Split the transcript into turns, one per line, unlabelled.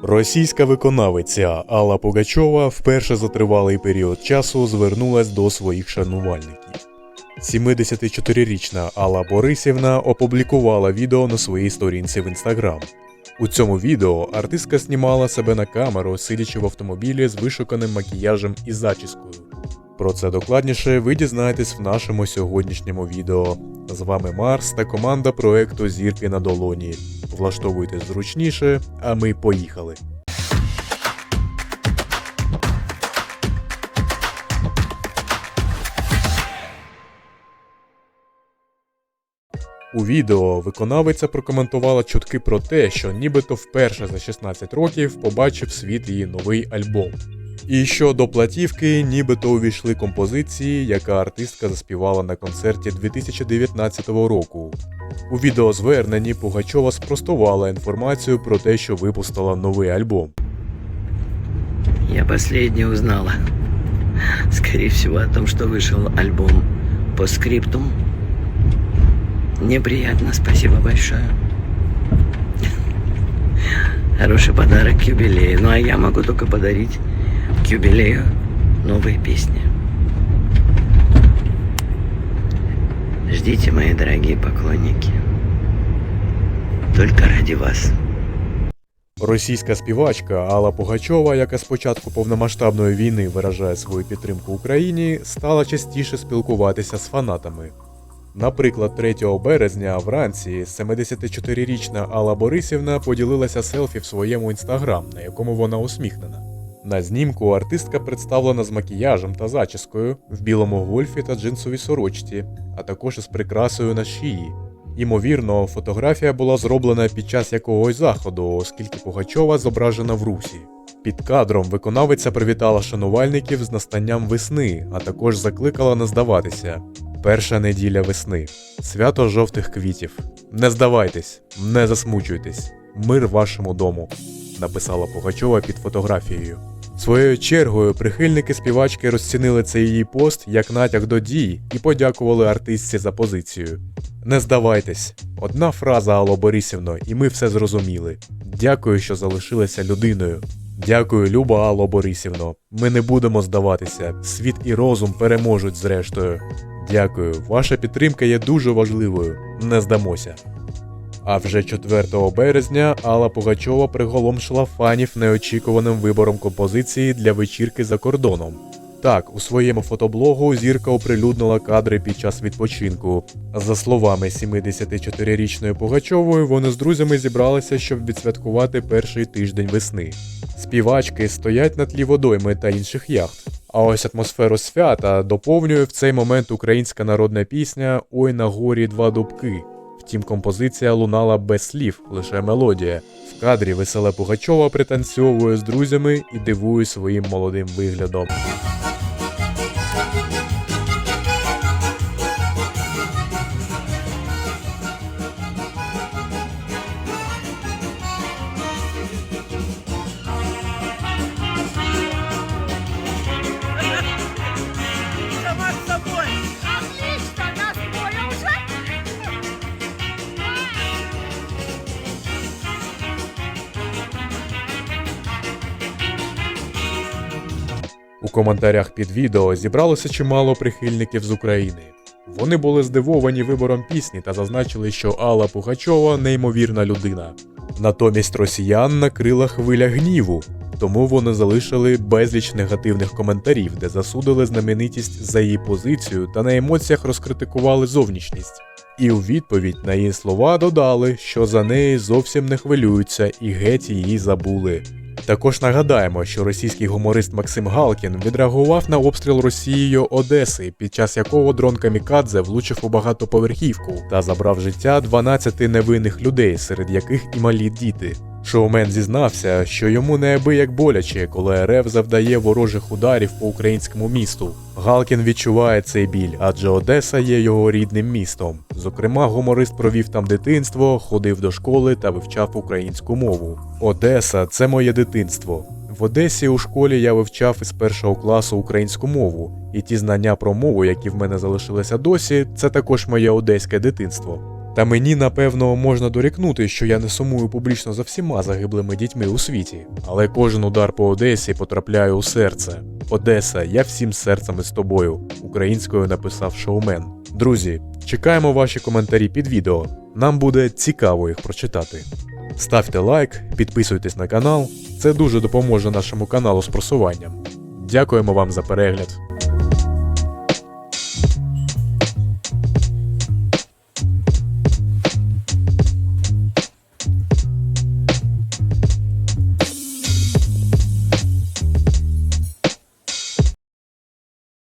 Російська виконавиця Алла Пугачова вперше за тривалий період часу звернулась до своїх шанувальників. 74-річна Алла Борисівна опублікувала відео на своїй сторінці в інстаграм. У цьому відео артистка знімала себе на камеру, сидячи в автомобілі з вишуканим макіяжем і зачіскою. Про це докладніше ви дізнаєтесь в нашому сьогоднішньому відео. З вами Марс та команда проекту Зірки на долоні. Влаштовуйтесь зручніше, а ми поїхали. У відео виконавиця прокоментувала чутки про те, що нібито вперше за 16 років побачив світ її новий альбом. І що до платівки нібито увійшли композиції, яка артистка заспівала на концерті 2019 року. У відеозверненні Пугачова спростувала інформацію про те, що випустила новий альбом.
Я последнее узнала. Скорее всего, о том, что вышел альбом по скриптум. Мне приятно, спасибо большое. Хороший подарок к юбилею. Ну а я могу только подарить юбилею новые песни. Ждите, мои дорогие поклонники. Только ради вас.
Російська співачка Алла Пугачова, яка з початку повномасштабної війни виражає свою підтримку Україні, стала частіше спілкуватися з фанатами. Наприклад, 3 березня вранці 74-річна Алла Борисівна поділилася селфі в своєму інстаграм, на якому вона усміхнена. На знімку артистка представлена з макіяжем та зачіскою в білому гольфі та джинсовій сорочці, а також із прикрасою на шиї. Ймовірно, фотографія була зроблена під час якогось заходу, оскільки Пугачова зображена в русі. Під кадром виконавиця привітала шанувальників з настанням весни, а також закликала не здаватися. Перша неділя весни, свято жовтих квітів. Не здавайтесь, не засмучуйтесь. Мир вашому дому, написала Пугачова під фотографією. Своєю чергою прихильники співачки розцінили цей її пост як натяк до дій і подякували артистці за позицію. Не здавайтесь, одна фраза Алло Борисівно, і ми все зрозуміли. Дякую, що залишилися людиною. Дякую, Люба Алло Борисівно. Ми не будемо здаватися. Світ і розум переможуть зрештою. Дякую, ваша підтримка є дуже важливою. Не здамося. А вже 4 березня Алла Пугачова приголомшила фанів неочікуваним вибором композиції для вечірки за кордоном. Так, у своєму фотоблогу зірка оприлюднила кадри під час відпочинку. За словами 74-річної Пугачової, вони з друзями зібралися, щоб відсвяткувати перший тиждень весни. Співачки стоять на тлі водойми та інших яхт. А ось атмосферу свята доповнює в цей момент українська народна пісня Ой на горі два дубки. Втім, композиція лунала без слів, лише мелодія. В кадрі весела Пугачова пританцьовує з друзями і дивує своїм молодим виглядом. У коментарях під відео зібралося чимало прихильників з України. Вони були здивовані вибором пісні та зазначили, що Алла Пугачова неймовірна людина. Натомість росіян накрила хвиля гніву, тому вони залишили безліч негативних коментарів, де засудили знаменитість за її позицію та на емоціях розкритикували зовнішність. І у відповідь на її слова додали, що за неї зовсім не хвилюються і геть її забули. Також нагадаємо, що російський гуморист Максим Галкін відреагував на обстріл Росією Одеси, під час якого дрон Камікадзе влучив у багатоповерхівку та забрав життя 12 невинних людей, серед яких і малі діти. Шоумен зізнався, що йому неабияк боляче, коли РФ завдає ворожих ударів по українському місту. Галкін відчуває цей біль, адже Одеса є його рідним містом. Зокрема, гуморист провів там дитинство, ходив до школи та вивчав українську мову. Одеса це моє дитинство. В Одесі у школі я вивчав із першого класу українську мову, і ті знання про мову, які в мене залишилися досі, це також моє одеське дитинство. Та мені, напевно, можна дорікнути, що я не сумую публічно за всіма загиблими дітьми у світі. Але кожен удар по Одесі потрапляє у серце. Одеса, я всім серцем із тобою. Українською написав шоумен. Друзі, чекаємо ваші коментарі під відео. Нам буде цікаво їх прочитати. Ставте лайк, підписуйтесь на канал. Це дуже допоможе нашому каналу з просуванням. Дякуємо вам за перегляд.